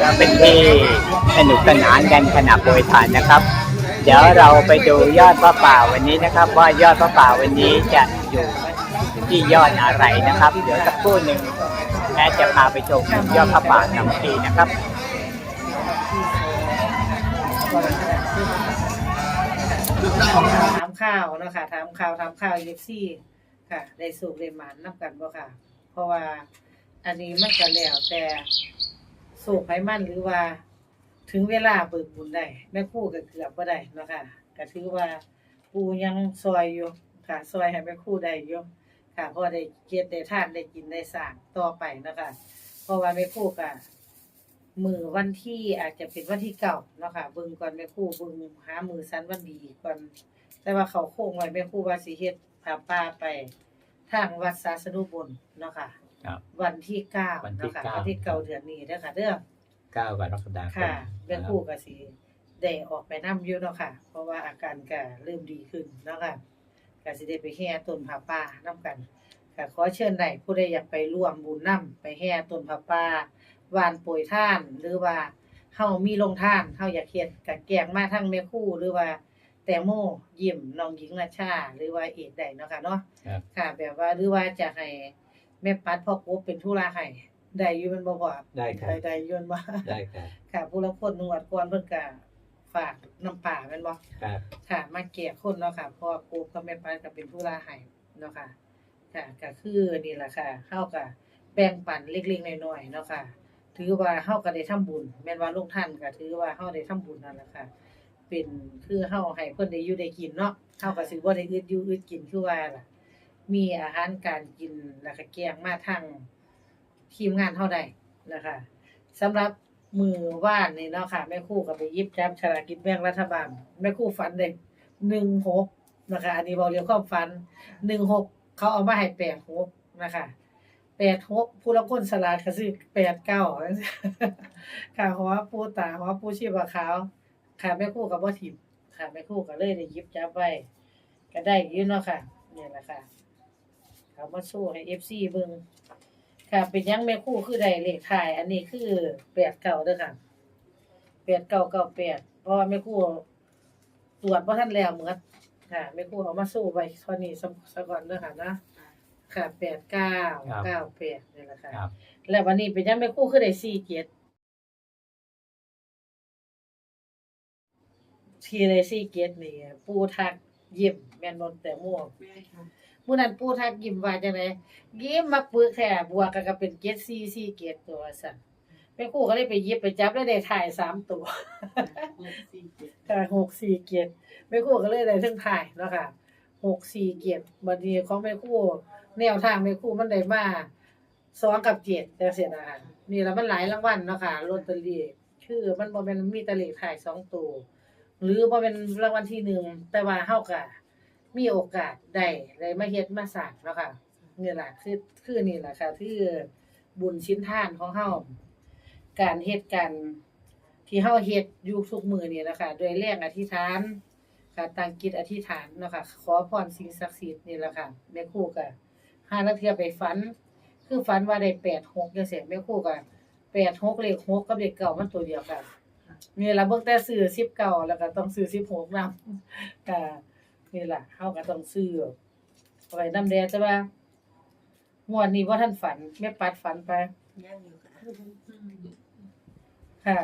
ก็เป็นที่สนุกสนานกันขณะโปรยทานนะครับ เดี๋ยวเราไปดูยอดพระป่าวันนี้นะครับ ว่ายอดพระป่าวันนี้จะอยู่ที่ยอดอะไรนะครับ เดี๋ยวสักครู่หนึ่งแอดจะพาไปชมยอดพระป่าสามัคคีนะครับถามข่าวเนาะค่ะถามข่าวถามข่าวเอฟซี่ค่ะ ได้สูบได้หมันนับกันบ่ค่ะ เพราะว่า อันนี้มันก็แล้วแต่สูบไผมันหรือว่า ถึงเวลาเบิกบุญได้แม่ครู่ก็เกือบบ่ได้เนาะค่ะก็ถือว่าปูยังซอยอยู่ค่ะซอยให้แม่ครู่ได้อยู่ค่ะพราะได้เกียรติได้ทานได้กินได้สร้างต่อไปเนาะคะเพราะว่าแม่ครู่ก็มือวันที่อาจจะเป็นวันที่เก่าเนาะค่ะเบิ่งก่อนแม่ครู่เบิ่งหามือสั้นวันดีก่อนแต่ว่าเขาโค้งไว้แม่ครู่ว่าสิเฮ็ดผาป่าไปทางวัดสาสนุบลเนาะค่ะ ครับ วันที่เก้าวันที่เนาะค่ะเก้าวันที่เก้าเดือนนี้เด้อค่ะเด้อ9กรกฎาคมค่ะแม่ครู่ก็สิได้ออกไปนํอยู่เนาะค่ะ เพราะว่าอาการก็เริ่มดีขึ้นเนาะค่ะก็สิได้ไปแห่ต้นผาป่านํกันก็ขอเชิญได้ผู้ใดอยากไปร่วมบุญนํไปแห่ต้นผาป่าวานโปรยท่าน หรือว่าเฮามีลงท่านเฮาอยากเฮ็ดก็แกงมาทั้งแม่ครู่หรือว่าแตงโมยิ้มน้องหญิงราชา หรือว่าเอกได้เนาะค่ะเนาะครับค่ะ แบบว่าหรือว่าจะให้ แม่ปัดพ่อกบเป็นธุระให้ได้อยู่แมันบ่พอได้ครับได้ได้อยู่แม่นบ่ได้ครับค่ะผู้ละคนนวดก่อนเพิ่นก็ฝากน้ำป่าแม่นบ่ครับค่ะมาแก่คนเนาะค่ะเพราะว่อกบกับแม่ปัดก็เป็นธุระให้เนาะค่ะค่ะก็คือนี่แหละค่ะเฮาก็แบ่งปันเล็กๆน้อยๆเนาะค่ะ ถือว่าเฮาก็ได้ทำบุญ แม่นว่าลงท่านก็ถือว่าเฮาได้ทำบุญนั่นแหละค่ะ เป็นคือเฮาให้เพิ่นได้อยู่ได้กินเนาะเฮาก็สิบ่ได้อึดอยู่อึดกินคือว่าล่ะ มีอาหารการกินแล้วก็แกงมาทางทีมงานเฮาได้นะคะสำหรับมือว่านนี่เนาะค่ะแม่คู่ก็ไปยิบจับฉลากกินแบ่งรัฐบาลแม่คู่ฝันได้16นะคะ อันนี้บ่เรียกความฝัน16เขาเอามาให้86นะคะ86ผู้ละคนสลากก็ซื้อ89ค่ะหัวปูตาหัวปูชีพขาวค่ะแม่คู่กับบ่ทิมค่ะแม่คู่ก็เลยได้ยิบจับไว้ก็ได้อยู่เนาะค่ะนี่แหละค่ะ เขามาโชว์ให้ FC เบิ่งค่ะ เป็นหยังแม่ครู่คือได้เลขท้าย อันนี้คือ89เด้อค่ะ8998เพราะว่าแม่ครู่ตรวจบ่ทันแล้วเหมือนค่ะแม่ครู่เอามาโชว์ไว้เท่านี้ซะซะก่อนเด้อค่ะนะค่ะ89 98นี่แหละค่ะ ครับ แล้ววันนี้เป็นหยังแม่ครู่คือได้4เกียรติทีเลยซี่เกตนี่ปูทักยิ้มแม่นบนแต่ม่วงมื้ อนั้นปูทักยิ้มว่าจังไดยิ้มมาปึกแท้บวกกันก็เป็นเกตซีซี่เกตตัวสั่นแม่ครูก็เลยไปหยิบไปจับแล้วได้ถ่ายสามตัวค่ะหกสี่เกตแม่ครูก็เลยได้ทั้งถ่ายเนาะค่ะหกสี่เกตบัดนี้ของแม่ครูแนวทางแม่ครูมันได้มาสองกับเจ็ดแต่เสียดายนี่แล้วมันหลายรางวัลเนาะค่ะลอตเตอรี่คือมันบ่แม่นมีแตะเลขถ่ายสองตัวหรือบ่เป็นรางวัลที่หนึ่งแต่ว่าเฮาก็ มีโอกาสได้ได้มาเฮ็ดมาสร้างเนาะค่ะนี่ล่ะคือคือนี่แหละค่ะคือบุญชิ้นทานของเฮาการเฮ็ดกันที่เฮาเฮ็ดอยู่ทุกมือนี่ล่ะค่ะด้วยแรงอธิษฐานค่ะตั้งจิตอธิษฐานเนาะค่ะขอพรสิ่งศักดิ์สิทธิ์นี่แหละค่ะแม่ครูก็หาลางเทื่อไปฝัน คือฝันว่าได้86จังซี่แม่ครูก็86เลข6กับเลข9มันตัวเดียวกันนี่ล่ะเบิ่งแต่ซื้อ19แล้วก็ต้องซื้อ16นำก็ นี่ล่ะเฮาก็ต้องซื้อเอาไว้นำแดแต่ว่างวดนี้บ่ทันฝันแม่ปัดฝันไปค่ะ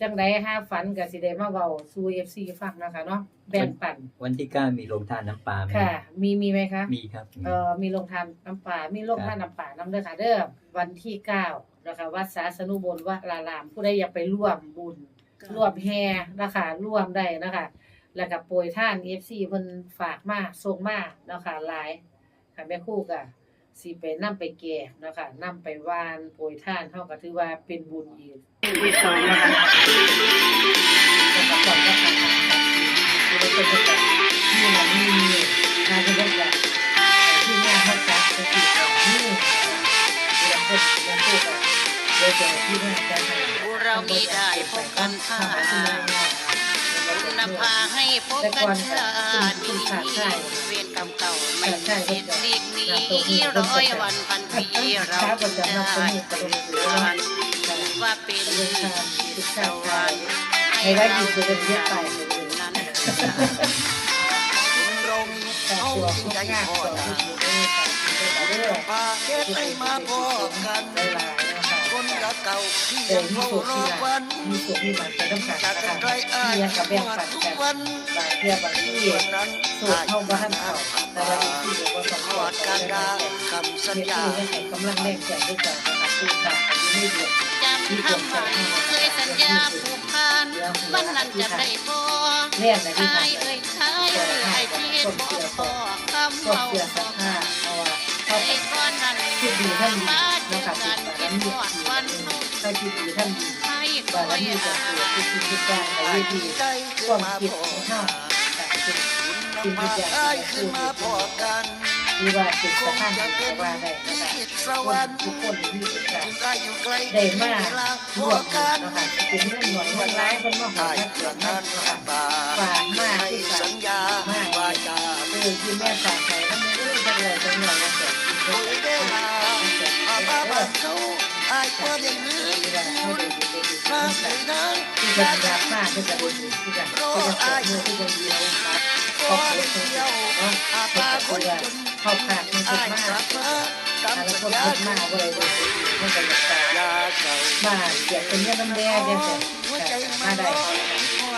จังได๋หาฝันก็สิได้มาเว้าสู่ FC ฟังนะคะเนาะแบ่งปันวันที่9มีโรงทานน้ำปลาไหมค่ะ มีมีไหมคะ มีครับมีเอ่อมีโรงทานน้ำป่ามีโรงทานน้ำป่าน้ำเด้อค่ะ เด้อวันที่เก้านะคะวัดสาสนุบลวราราม ผู้ใดอยากไปร่วมบุญร่วมแห่นะคะร่วมได้นะคะ แล้วก็โปรยท่าน FC เพิ่นฝากมาส่งมาเนาะค่ะหลายค่ะแม่ครู่ก็สิไปนำไปแก่เนาะค่ะนำไปวานโปรยท่านเฮาก็ถือว่าเป็นบุญอีกที่สองนะคะแล้วก็ก่อนก็ทำค่ะคือเป็นแบบนี่มันมีงานที่แบบที่แม่เขาจัดก็คือแบบนี้แล้วก็แล้วก็แบบโดยแต่ที่แม่จะให้เรามีได้พบกันค่าบุญ นำพาให้พบกันชาตินี้เวรกรรมเก่าไม่คิดหลีกหนีร้อยวันพันปีเราคงได้วันว่าเป็นเรื่องการศึกสษาวรการรค์ในว่าหยิบจะเป็นเรียกไปเลยนั้นแต่ตัวพวกงานตัวที่อยู่ในการที่ได้เรื่องพาเฮ็ดให้มาพอกัน ได้หลายนะคะคนกะเก่าที่แต่ยังมีเฝ้าส่วนรอที่หลัวันมีส่วนที่มันจะต้องการจากนะกัคะนไกลอ้ายเรียนกับแบ่งปันทุกักนวันบางเทียบางที่วันนั้นสูตรเข้าบ้านเขาแต่ว่าที่เดี๋ยวว่าสองทคอนดการดาคำสัญเด็กญาที่ให้กำลังแรงแก่ด้วยกันนะคะคือการอายุไม่เดือดจำคำหมายเคยสัญญาผูกพันวันนั้นจะได้พอเรียนในที่ไอ้ทำเอ้ยไอ้เอ้ยไอ้เพียรบ่พอคำก็เมาเสียสักห้าเพราะว่าเขาไอ้ก้อนนั้นคิดดีท่านดีมานะเจอคะกัคินดแบบเป็นนั้นหดีอดวัน นู้นถ้าคิดดีท่านดีให้คแต่อละยนี่จะหาคือคิดคิดการในอ้ายวิธีดีใจคขึ้นวมมาคิดพอของเขาแต่เป็นนำพาอ้ายขึ้นมาพอกันที่ว่าเป็นคสงถานที่ว่าได้นะคะควรนทุกคนที่มีการถึงได้อยู่กล้ได้มาเวลาพร่วมกักันนะคะเป็นเรื่องหน่วยเงินร้ายคนมหออ้ายนักเกิดนั้นั่นนนะคะตาฝากมากที่ฝาสัญญามาว่าจะเอที่แม่ฝากไปแล้วไม่รู้จะเลยจะหนื่อยจะเกิดโอ้ยเวลาอาบ้าบ้านเขา อายก็ยังลืมที่ว่าเขาได้ดีได้ดีมาที่เลยนที่จะยากมากที่จะดีที่จะที่จะเกิดเมื่อที่จะดีนะครับคือเที่ยวเนาะอาตาจะคคุนจนเข้าขาดมันสุอ้าดมากกลับมาตามแล้วสัคนญญาสุดมากเลยมันจะจะตายยาเก่ามาเสียเป็นเงินน้ำแดงเนี่ยวใจแต่มาได้ร้อ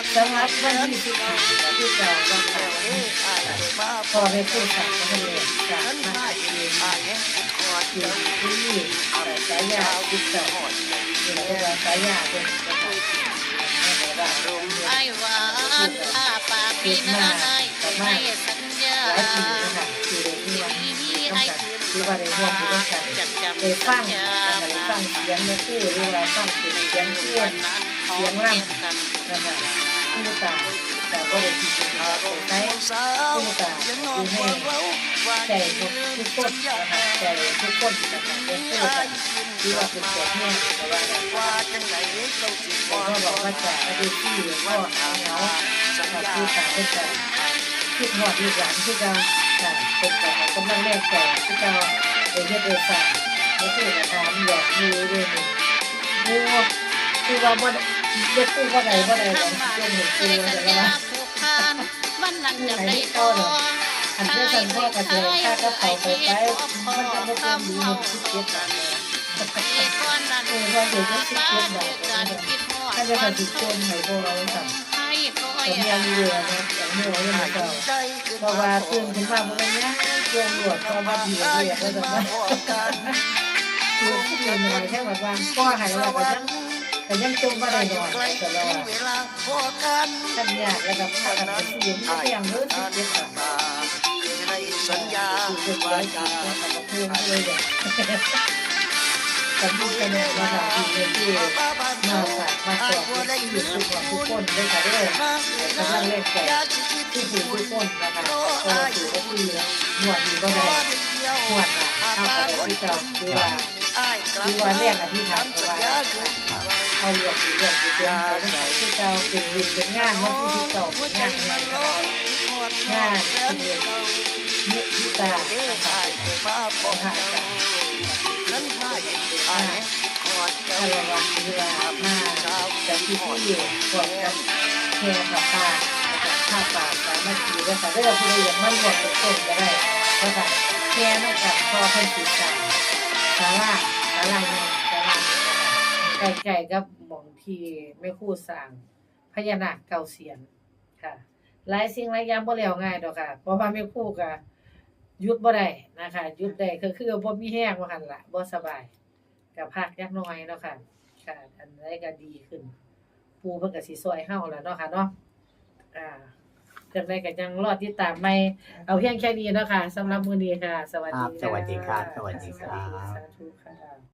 นสำหรับวันที่สิบห้าที่เราต้องการยอ้ายมาพอได้พูดสัตว์ก็เลย ยาที่เก่าที่เราเรียกว่าสายยาเป็นไอ้หวานอาปากพี่นายให้สัญญาหลายที่เรียนที่วันที่ที่นี่ต้องไอ้คืนที่ว่าได้ร่วมที่ต้องการจัดจำได้ฟังสัญญาได้ฟังเสียงแม่คู่หรือว่าฟังเสียงเสียงเพื่อนเทียบกันนะคะผู้ตาแต่ก็ได้ที่จะอารใช้มณ์สาวยังนอนความเล่าว่าใจทุกทุกคนนะคะใจทุกคนนะคะเป็นผู้ตา ที่ว่าเป็นตัวแม่แต่ว่าว่าจังไหนเจ้าก็บอกว่าจะอดีตที่พ่อหาเนาสัญกับญาผู้ตาเป็นแต่คิดหอดลูกหลานที่เราค่ะเป็นแต่กำลังแรกแต่ที่เราเอเยเดซ่าไม่ใช่กระทำอยากมีเรื่องนี้มูคือว่าบ่เด็กผู้ว่าใดว่าใดหรองเรื่องหนึ่งคือว่าสัญแต่ญาว่าผูกพันวันนั้นจะได้พออันที่สันพ่อกระเทยข้าก็เขาไปไปมันจะไม่ต้องมีคิดเยอ้ก้ อนนั้นเออว่าเดี๋ยวจะสิบบ้าเจ็ดนบาทการคิดฮอดถ้าจะวัตันดสิบคนให้พวกเราสั่งให้คอแต่ยยังมีเรือนะอย่างเมื่อวันนี้เราเพราะว่าตื่นขึ้นมาเมื่อนี้เตรียมหลวดความว่าดีเลยก็จะมาคือที่เรียนมาแค่แบบว่าพ่อหายแล้วก็ยังแต่ยังจมว่าได้หน่อยแต่เราเวลอกันทำยากแล้วก็พากันไปที่ยืนที่เตียงเรื่องสิบเจ็ดบาทในสัญญาคือว่าว่าจะทำเพื่อนเลยเนี่ย ผมพูดกันเนี่ยมาถามที่ที่มาฝากมาสอที่อยู่ทุกคนทุกคนด้วยกันด้วยกำลังเล่นแต่ที่ถือทุกคนนะคะก็ถือว่าที่หมวดนี้ก็ได้หมวดอะเอาไปที่เก่าดูว่าดูว่าเรียกอธิษฐานเอาไว้เอาเรื่องเรื่องที่เป็นไปที่เก่าเป็นวินเป็นงานวันที่เก่างานงานงานที่มุทิตานะคะของหาจารย์ฉันให้อายอดเจ้าพลวันเวลามาจากที่ที่อยู่ก่อนกันแค่ผ้าป่าผ้าป่าสามารถขี่ได้ค่ะเรื่องที่อย่างมันหมดเป็นต้นก็ได้ก็ค่ะแค่นั่งกับพอเพิ่นสีสันสาราสาราเนี่ยสาราไก่ๆกับหมองที่ไม่คู่สร้างพญานาคเก่าเสียนค่ะหลายสิ่งหลายอย่างบ่แล้วง่ายดอกค่ะ เพราะว่าไม่คู่ก็ หยุดบ่ได้นะคะหยุดได้ก็คือบ่มีแห้งว่าคั่นล่ะบ่สบายก็พักจักหน่อยเนาะค่ะค่ะอันใดก็ดีขึ้น ปูเพิ่นก็สิซอยเฮาแล้วเนาะค่ะเนาะอ่าจังไดก็จังรอติดตามใหม่เอาเพียงแค่นี้เนาะค่ะสำหรับมื้อนี้ค่ะ สวัสดีครับสวัสดีครับสวัสดีครับ สาธุค่ะ